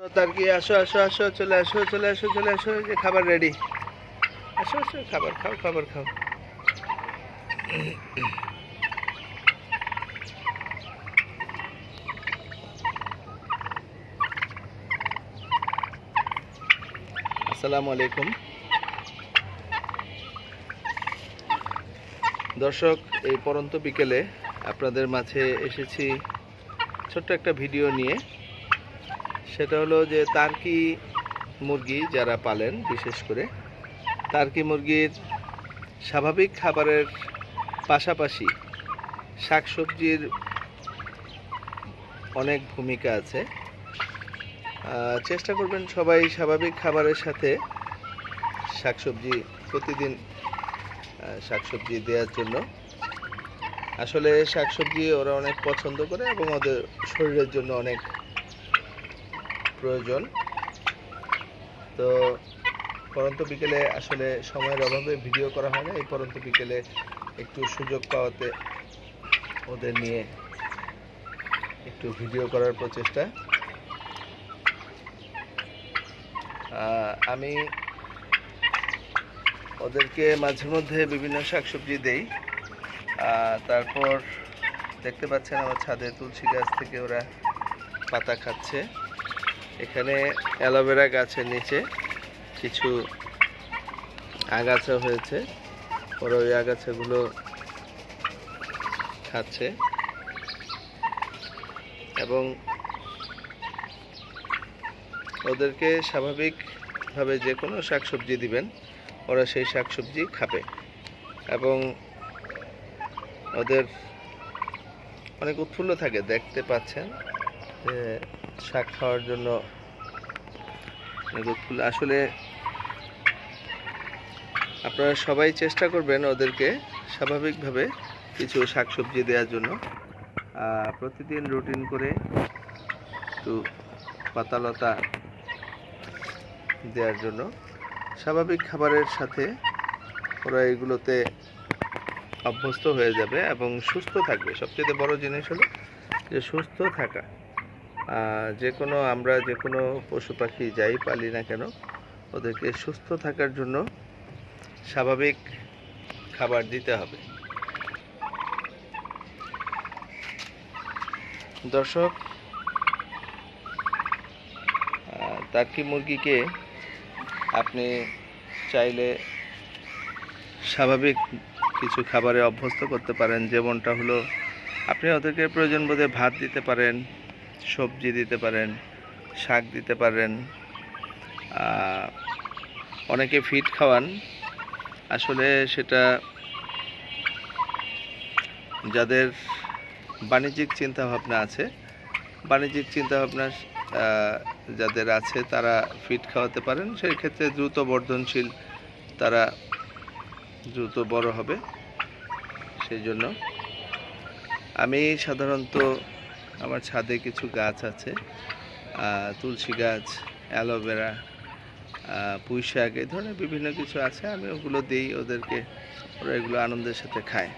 তার কি আসো আসো আসো, চলে আসো চলে আসো চলে আসো যে খাবার রেডি আসো আসো, খাবার খাও খাবার খাও। আসসালামু আলাইকুম। দর্শক, এই পরন্ত বিকেলে আপনাদের মাঝে এসেছি ছোট্ট একটা ভিডিও নিয়ে। সেটা হলো যে তার্কি মুরগি যারা পালেন, বিশেষ করে তার্কি মুরগির স্বাভাবিক খাবারের পাশাপাশি শাকসবজির অনেক ভূমিকা আছে। চেষ্টা করবেন সবাই স্বাভাবিক খাবারের সাথে শাকসবজি, প্রতিদিন শাকসবজি দেওয়ার জন্য। আসলে শাকসবজি ওরা অনেক পছন্দ করে এবং ওদের শরীরের জন্য অনেক প্রয়োজন। তো পরন্ত বিকেলে আসলে সময়ের অভাবে ভিডিও করা হয় না, এই পরন্ত বিকেলে একটু সুযোগ পাওয়াতে ওদের নিয়ে একটু ভিডিও করার প্রচেষ্টা। আমি ওদেরকে মাঝে মধ্যে বিভিন্ন শাকসবজি দেই। তারপর দেখতে পাচ্ছেন আমার ছাদে তুলসী গাছ থেকে ওরা পাতা খাচ্ছে। এখানে অ্যালোভেরা গাছের নিচে কিছু আগাছা হয়েছে। ওরা ওই আগাছাগুলো খাচ্ছে। এবং ওদেরকে স্বাভাবিকভাবে যে কোনো শাকসবজি দিবেন, ওরা সেই শাকসবজি খাবে। এবং ওদের অনেক উৎফুল্ল থাকে, দেখতে পাচ্ছেন যে শাক খাওয়ার জন্য আসলে আপনারা সবাই চেষ্টা করবেন ওদেরকে স্বাভাবিকভাবে কিছু শাকসবজি দেওয়ার জন্য। প্রতিদিন রুটিন করে একটু পাতালতা দেওয়ার জন্য। স্বাভাবিক খাবারের সাথে ওরা এগুলোতে অভ্যস্ত হয়ে যাবে এবং সুস্থ থাকবে। সবচেয়ে বড় জিনিস হলো যে সুস্থ থাকা। যে কোনো আমরা যে কোনো পশু পাখি যাই পালি না কেন, ওদেরকে সুস্থ থাকার জন্য স্বাভাবিক খাবার দিতে হবে। দর্শক টার্কি মুরগিকে আপনি চাইলে স্বাভাবিক কিছু খাবারে অভ্যস্ত করতে পারেন। যেমনটা হলো, আপনি ওদেরকে প্রয়োজন বোধে ভাত দিতে পারেন। সবজি দিতে পারেন, শাক দিতে পারেন অনেকে ফিট খাওয়ান। আসলে সেটা যাদের বাণিজ্যিক চিন্তাভাবনা আছে, বাণিজ্যিক চিন্তাভাবনা যাদের আছে তারা ফিট খাওয়াতে পারেন। সেই ক্ষেত্রে দ্রুত বর্ধনশীল তারা দ্রুত বড় হবে, সেই জন্য আমি সাধারণত আমার ছাদে কিছু গাছ আছে তুলসী গাছ, অ্যালোভেরা পুঁই শাক এই ধরনের বিভিন্ন কিছু আছে, আমি ওগুলো দিই ওদেরকে ওরা এগুলো আনন্দের সাথে খায়।